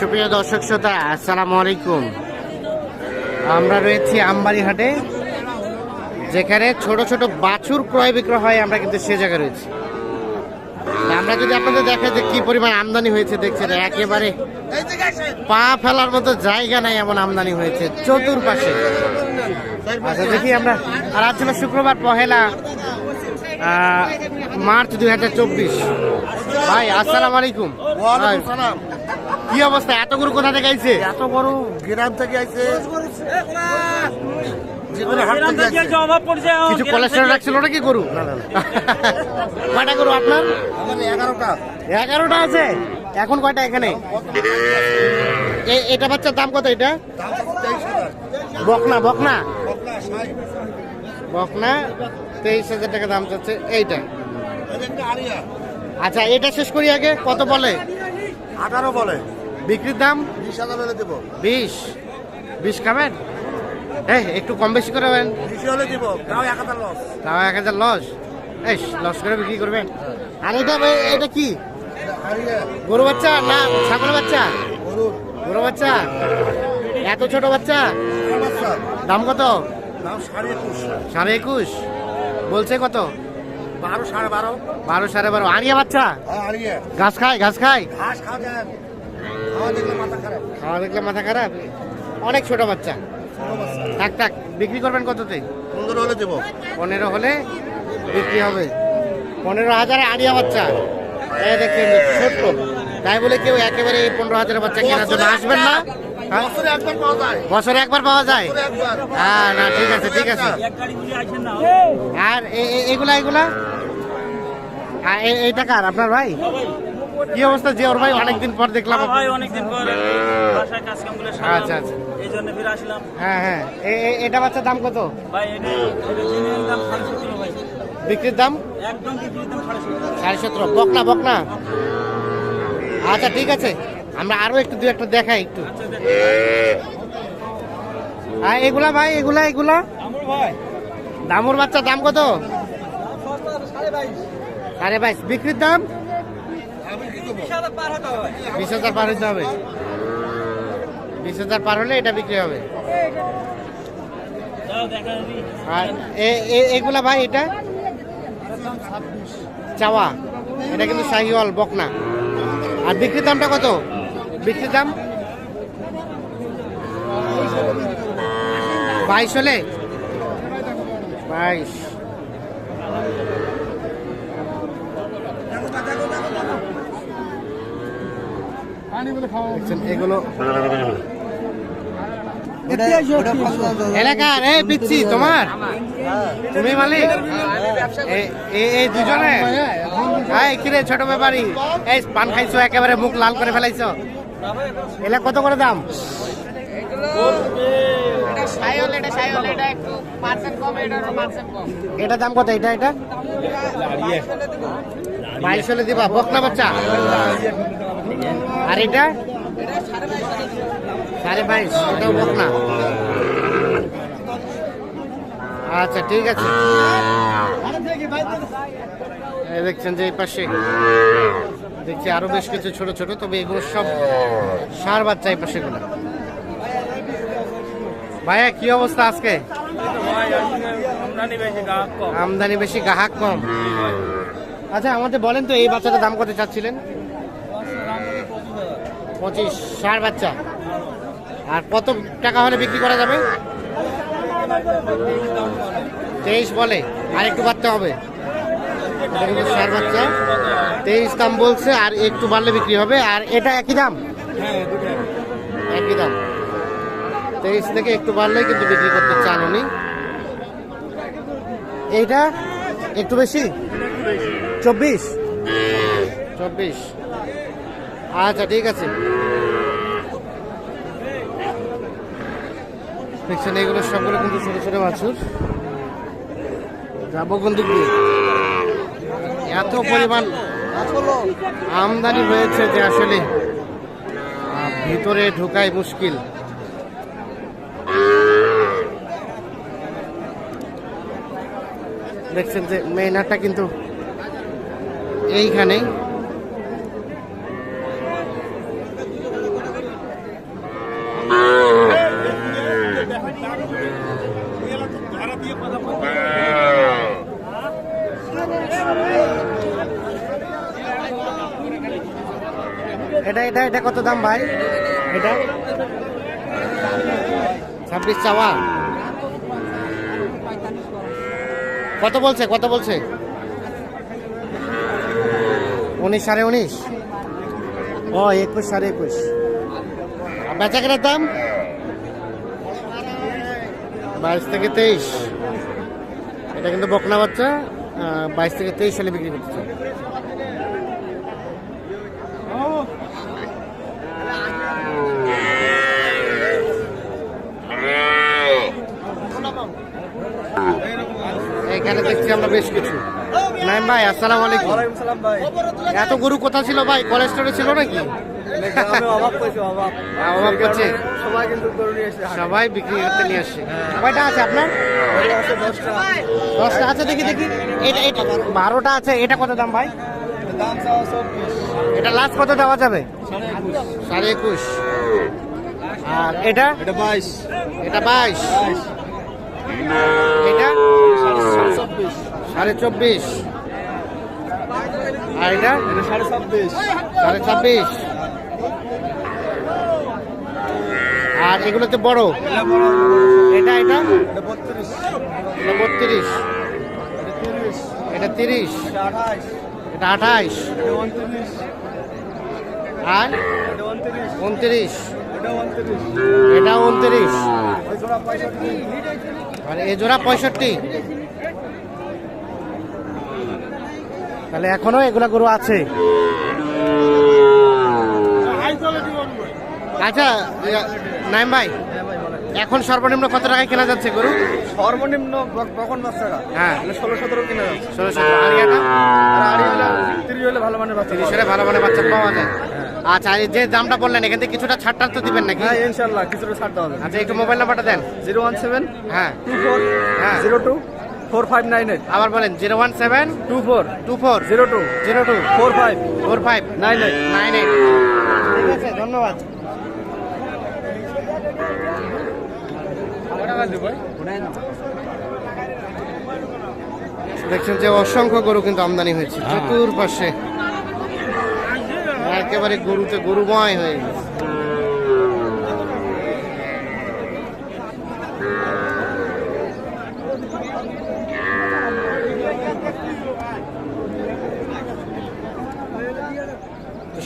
সুপ্রিয় দর্শক শ্রোতা আসসালামু আলাইকুম। আমরা রয়েছি আমবাড়ি হাটে যেখানে ছোট ছোট বাছুর ক্রয় বিক্রয় হয় আমরা কিন্তু সে জায়গায় রয়েছি। আমরা যদি আপনাদের দেখা যে কি পরিমাণ আমদানি হয়েছে দেখছেন একেবারে পা ফেলার মতো জায়গা নাই এমন আমদানি হয়েছে চতুর্পাশে। আচ্ছা দেখি আমরা আর আজ ছিল শুক্রবার পহেলা মার্চ দুই হাজার চব্বিশ। ভাই আসসালামু আলাইকুম। কি অবস্থা? এত গরু কোথা থেকে আইছে? এত বড় গ্রাম থেকে আইছে। কিছু কোলেস্ট্রল রাখছিল নাকি গরু। কয়টা গরু আপনার? এগারোটা। এগারোটা আছে? এখন কয়টা এখানে? এটা বাচ্চার দাম কত এটা? বকনা বকনা? বকনা তেইশ হাজার টাকা দাম চাচ্ছে। এইটা? আচ্ছা এটা শেষ করি আগে? কত বলে? আঠারো বলে। বিক্রির দাম? বিশ হাজার হলে দেবো। বিশ। বিশ খাবেন? এই একটু কম বেশি করবেন বিশ হলে দিব তাও এক হাজার লস তাও এক হাজার লস এই লস করে বিক্রি করবেন? আর এটা এটা কি? গরু বাচ্চা না ছাগল বাচ্চা? গরু। বাচ্চা? এত ছোট বাচ্চা? দাম কত? সাড়ে একুশ। সাড়ে একুশ? বলছে কত? বারো সাড়ে বারো। বারো সাড়ে বারো। আরিয়া বাচ্চা? হ্যাঁ ঘাস খায় ঘাস খায়? ঘাস খাওয়া খাওয়া দেখলে মাথা খারাপ। অনেক ছোট বাচ্চা। থাক থাক বিক্রি করবেন কততে? পনেরো হলে দেবো। পনেরো হলে বিক্রি হবে। পনেরো হাজারে আড়িয়া বাচ্চা। এই দেখছেন ছোট্ট। তাই বলে কেউ একেবারে এই পনেরো হাজারের বাচ্চা কেনার জন্য আসবেন না? হ্যাঁ? বছরে একবার পাওয়া যায়। হ্যাঁ না ঠিক আছে ঠিক আছে। আর এ- এ- এগুলা এগুলা? আর এ- এইটা কার? আপনার ভাই। কি অবস্থা যে ভাই? অনেকদিন পর দেখলাম হ্যাঁ ভাই অনেকদিন পর বাসায় কাজ কাম আচ্ছা, আচ্ছা। এই জন্য ফিরে আসলাম। হ্যাঁ হ্যাঁ। এটা বাচ্চার দাম কত? ভাই এটা দাম ভাই। বিক্রির দাম? একদম বিক্রির দাম বকনা বকনা? আচ্ছা ঠিক আছে। আমরা আরও একটু দু একটা দেখাই একটু। আচ্ছা আর এগুলা ভাই এগুলা এগুলা? দামুর বাচ্চা দাম কত? সাড়ে বাইশ। বিক্রির দাম? বিশ হাজার পার হতে হবে। বিশ হাজার পার হলে এটা বিক্রি হবে। আর এগুলা ভাই এটা? চাওয়া। এটা কিন্তু শাহিওয়াল বকনা। আর বিক্রির দামটা কত? বিক্রির দাম? বাইশ হলে? বাইশ। দেখছেন, এগুলো এলাকার এই পিচ্ছি তোমার? তুমি মালিক? এ- এ- এই দুজনে? এই কিরে ছোট ব্যাপারী? এই পান খাইছো একেবারে মুখ লাল করে ফেলাইছো। এলা কত করে দাম? এটা দাম কত এটা এটা? বাইশ হলে দিবা বকনা বাচ্চা? আর এটা? সাড়ে বাইশ, এটাও বকনা আচ্ছা ঠিক আছে। দেখছেন যে এই পাশে। দেখছি আরও বেশ কিছু ছোট ছোট, তবে এগুলো সব সার বাচ্চা এই পাশে গুলো। ভাইয়া, কি অবস্থা আজকে? আমদানি বেশি, গ্রাহক কম। আচ্ছা আমাদের বলেন তো, এই বাচ্চাটার দাম কত চাচ্ছিলেন? পঁচিশ ষাট বাচ্চা। আর কত টাকা হলে বিক্রি করা যাবে? তেইশ বলে। আর একটু বাড়তে হবে। ষাট বাচ্চা। তেইশ দাম বলছে আর একটু বাড়লে বিক্রি হবে। আর এটা একই দাম? একই দাম। তেইশ থেকে একটু বাড়লেই কিন্তু বিক্রি করতে চান উনি। এইটা একটু বেশি। চব্বিশ। চব্বিশ। আচ্ছা ঠিক আছে। দেখছেন, এগুলো সবগুলো কিন্তু ছোট ছোট বাছুর। যাব কোন দিক দিয়ে? এত পরিমাণ আমদানি হয়েছে যে আসলে ভিতরে ঢোকাই মুশকিল। দেখছেন যে মেইন হাটটা কিন্তু এইখানেই। এটা এটা কত দাম ভাই? এটা? ছাব্বিশ চাওয়া? কত বলছে কত বলছে? উনিশ সাড়ে উনিশ। ও, একুশ সাড়ে একুশ। বেচা কেনার দাম? বাইশ থেকে তেইশ। এটা কিন্তু বকনা বাচ্চা বাইশ থেকে তেইশ সালে বিক্রি করতেছে এখানে দেখছি আমরা বেশ কিছু। নাইম ভাই আসসালামু আলাইকুম। এত গরু কোথা ছিল ভাই? কলেজ স্টোরে ছিল নাকি? করছি হ্যাঁ। সবাই বিক্রি করতে নিয়ে আসছে। কয়টা আছে আপনার? দশটা। আছে দেখি দেখি। এটা এটা বারোটা আছে এটা কত দাম ভাই? এটা লাস্ট কত দেওয়া যাবে? সাড়ে একুশ। আর এটা? এটা বাইশ। এটা বাইশ। এটা? সাড়ে চব্বিশ। আর এটা? সাড়ে ছাব্বিশ। সাড়ে ছাব্বিশ। আর এগুলো তো বড়। এটা এটা? বত্রিশ। এটা তিরিশ। এটা আঠাইশ আর? উনত্রিশ। এটা উনত্রিশ। আর এ জোড়া পঁয়ষট্টি। তাহলে এখনও এগুলা গরু আছে। আচ্ছা নাইম ভাই হ্যাঁ এখন সর্বনিম্ন কত টাকায় কেনা যাচ্ছে গরু? সর্বনিম্ন বকন বাচ্চারা হ্যাঁ। ষোলো সতেরো কিনা যাচ্ছে। ষোলো সতেরো আর আড়ি হলে তিরিশ হলে ভালো মানের বাচ্চা পাওয়া তিরিশের ভালো ভালো বাচ্চা পাওয়া যায়। আচ্ছা যে দামটা বললেন এখান থেকে কিছুটা ছাড় তো দিবেন নাকি? হ্যাঁ ইনশাল্লাহ কিছুটা ছাড় দেওয়া আচ্ছা একটু মোবাইল নাম্বারটা দেন। জিরো ওয়ান সেভেন হ্যাঁ। টু ফোর হ্যাঁ। Zero two four five nine eight আবার বলেন zero one seven two four two four. Zero two. Zero two. Four five four five nine eight nine eight ঠিক আছে ধন্যবাদ। দেখছেন যে অসংখ্য গরু কিন্তু আমদানি হয়েছে। চতুর্পাশে। একেবারে গরুতে গরুময় হয়ে গেছে।